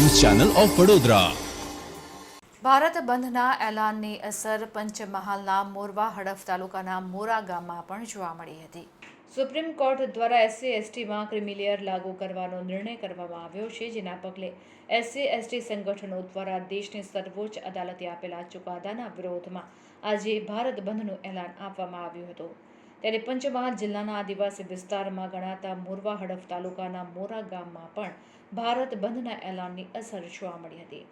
Channel of Vadodara. Bharat બંધના એલાનની અસર પંચમહાલના મોરવા હડફ તાલુકાના મોરા ગામમાં પણ જોવા મળી હતી. સુપ્રીમ કોર્ટ દ્વારા એસસી એસટીમાં ક્રિમિલિયર લાગુ કરવાનો નિર્ણય કરવામાં આવ્યો છે જેના પગલે એસસી એસટી સંગઠનો દ્વારા દેશની સર્વોચ્ચ અદાલતે આપેલા ચુકાદાના વિરોધમાં આજે ભારત બંધનું એલાન આપવામાં આવ્યું હતું. ત્યારે પંચમહાલ જિલ્લાના આદિવાસી વિસ્તારમાં ગણાતા મોરવા હડફ તાલુકાના મોરા ગામમાં પણ ભારત બંધના એલાનની અસર જોવા મળી હતી.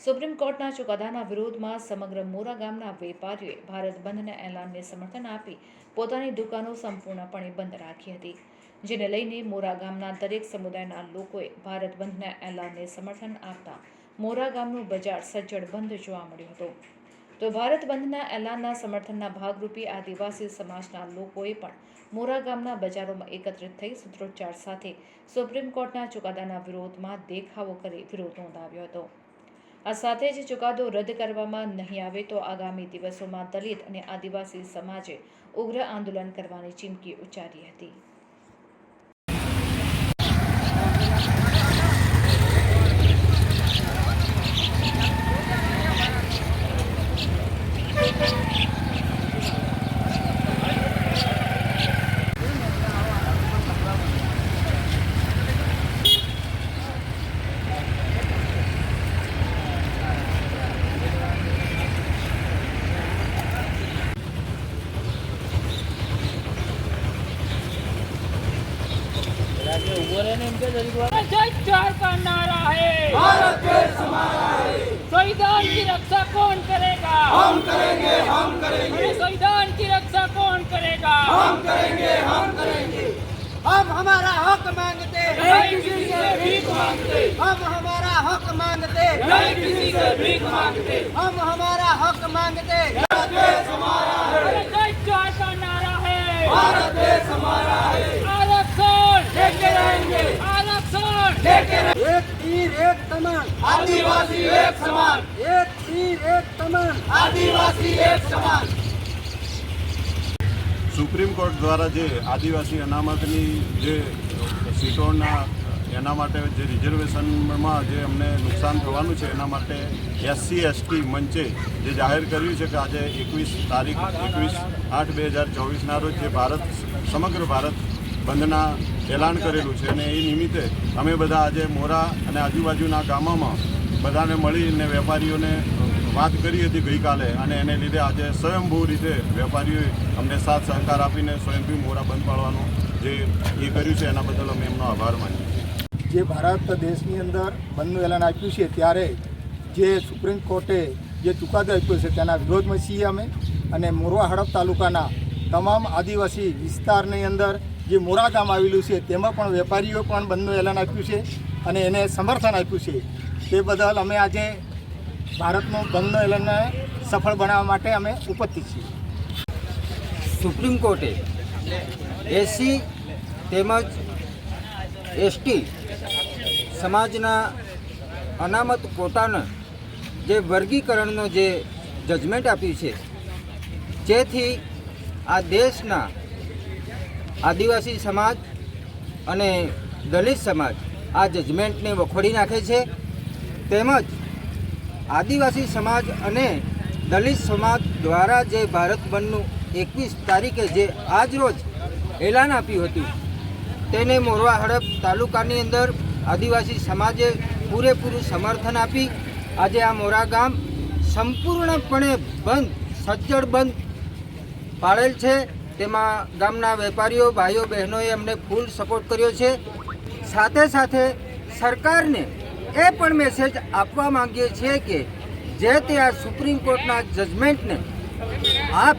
સુપ્રીમ કોર્ટના ચુકાદાના વિરોધમાં સમગ્ર મોરા ગામના વેપારીઓએ ભારત બંધના એલાનને સમર્થન આપી પોતાની દુકાનો સંપૂર્ણપણે બંધ રાખી હતી, જેને લઈને મોરા ગામના દરેક સમુદાયના લોકોએ ભારત બંધના એલાનને સમર્થન આપતા મોરા ગામનું બજાર સજ્જડ બંધ જોવા મળ્યું હતું. તો ભારત બંધના એલાનના સમર્થનના ભાગરૂપે આદિવાસી સમાજના લોકોએ પણ મોરા ગામના બજારોમાં એકત્રિત થઈ સૂત્રોચ્ચાર સાથે સુપ્રીમ કોર્ટના ચુકાદાના વિરોધમાં દેખાવો કરી વિરોધ નોંધાવ્યો હતો. આ સાથે જ ચુકાદો રદ કરવામાં નહીં આવે તો આગામી દિવસોમાં દલિત અને આદિવાસી સમાજે ઉગ્ર આંદોલન કરવાની ચીમકી ઉચ્ચારી હતી. जयकार का नारा है भारत देश हमारा है संविधान की रक्षा कौन करेगा हम करेंगे हम करेंगे संविधान की रक्षा कौन करेगा हम हम हमारा हक मांगते नहीं किसी से भीख मांगते हम हमारा हक मांगते नहीं किसी से भीख मांगते हम हमारा हक मांगते जयकार આદિવાસી એક સમાન. એક તીર એક સમાન. આદિવાસી એક સમાન. સુપ્રીમ કોર્ટ દ્વારા જે આદિવાસી અનામતની જે સીટોના એના માટે જે રિઝર્વેશનમાં જે અમને નુકસાન થવાનું છે એના માટે એસસી એસટી મંચે જે જાહેર કર્યું છે કે આજે એકવીસ તારીખ એકવીસ આઠ બે હજાર ચોવીસના રોજ જે ભારત સમગ્ર ભારત બંધના એલાન કરેલું છે અને એ નિમિત્તે અમે બધા આજે મોરા અને આજુબાજુના ગામોમાં બધાને મળીને વેપારીઓને વાત કરી હતી ગઈકાલે અને એને લીધે આજે સ્વયંભૂ રીતે વેપારીઓએ અમને સાથ સહકાર આપીને સ્વયંભૂ મોરા બંધ પાડવાનું જે એ કર્યું છે, એના બદલ અમે એમનો આભાર માનીએ છીએ. જે ભારત દેશની અંદર બંધનું એલાન આપ્યું છે, ત્યારે જે સુપ્રીમ કોર્ટે જે ચુકાદો આપ્યો છે, તેના વિરોધમાં છીએ અમે અને મોરવા હડપ તાલુકાના તમામ આદિવાસી વિસ્તારની અંદર જે મોરા ગામ આવેલું છે, તેમાં પણ વેપારીઓ પણ બંધનું એલાન આપ્યું છે અને એને સમર્થન આપ્યું છે. તે બદલ અમે આજે ભારતનું બંધનું એલાનને સફળ બનાવવા માટે અમે ઉપસ્થિત છીએ. સુપ્રીમ કોર્ટે એસી તેમજ એસટી સમાજના અનામત કોટાના જે વર્ગીકરણનો જે જજમેન્ટ આપ્યું છે, જેથી આ દેશના આદિવાસી સમાજ અને દલિત સમાજ આ જજમેન્ટને વખોડી નાખે છે. તેમજ આદિવાસી સમાજ અને દલિત સમાજ દ્વારા જે ભારત બંધનું એકવીસ તારીખે જે આજરોજ એલાન આપ્યું હતું, તેને મોરવા હડપ તાલુકાની અંદર આદિવાસી સમાજે પૂરેપૂરું સમર્થન આપી. આજે આ મોરા ગામ સંપૂર્ણપણે બંધ, સજ્જડ બંધ પાડેલ છે. તેમાં ગામના વેપારીઓ, ભાઈઓ, બહેનોએ અમને ફૂલ સપોર્ટ કર્યો છે. સાથે સાથે સરકારને એ પણ મેસેજ આપવા માંગીએ છીએ કે જે તે આ સુપ્રીમ કોર્ટના જજમેન્ટને આપ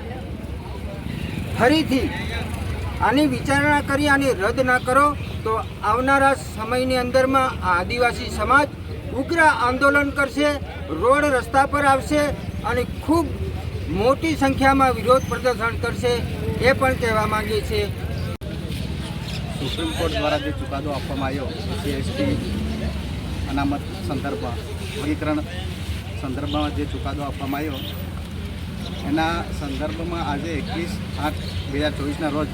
ફરીથી આની વિચારણા કરી આની રદ ના કરો, તો આવનારા સમયની અંદરમાં આદિવાસી સમાજ ઉગ્ર આંદોલન કરશે, રોડ રસ્તા પર આવશે અને ખૂબ મોટી સંખ્યામાં વિરોધ પ્રદર્શન કરશે. એ પણ કહેવા માંગીએ છીએ સુપ્રીમ કોર્ટ દ્વારા જે ચુકાદો આપવામાં આવ્યો જીએસટી અનામત સંદર્ભમાં, વર્ગીકરણ સંદર્ભમાં જે ચુકાદો આપવામાં આવ્યો, એના સંદર્ભમાં આજે એકવીસ આઠ બે હજાર ચોવીસના રોજ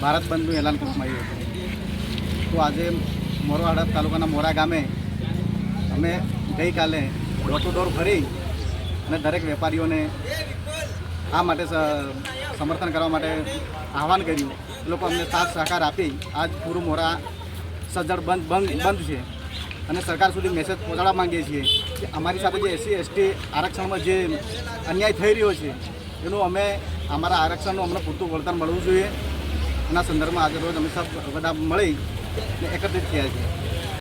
ભારત બંધનું એલાન કરવામાં આવ્યું હતું. તો આજે મોરવાડા તાલુકાના મોરા ગામે અમે ગઈકાલે ડોર ટુ ડોર ફરી અને દરેક વેપારીઓને આ માટે સમર્થન કરવા માટે આહવાન કર્યું. એ લોકો અમને સાથ સહકાર આપી. આજ પૂરું મોરા સજ્જડ બંધ બંધ બંધ છે. અને સરકાર સુધી મેસેજ પહોંચાડવા માંગીએ છીએ કે અમારી સાથે જે એસસી, એસટી આરક્ષણમાં જે અન્યાય થઈ રહ્યો છે, એનું અમે અમારા આરક્ષણનું અમને પૂરતું વળતર મળવું જોઈએ. એના સંદર્ભમાં આજે રોજ અમે સબ બધા મળી એકત્રિત થયા છીએ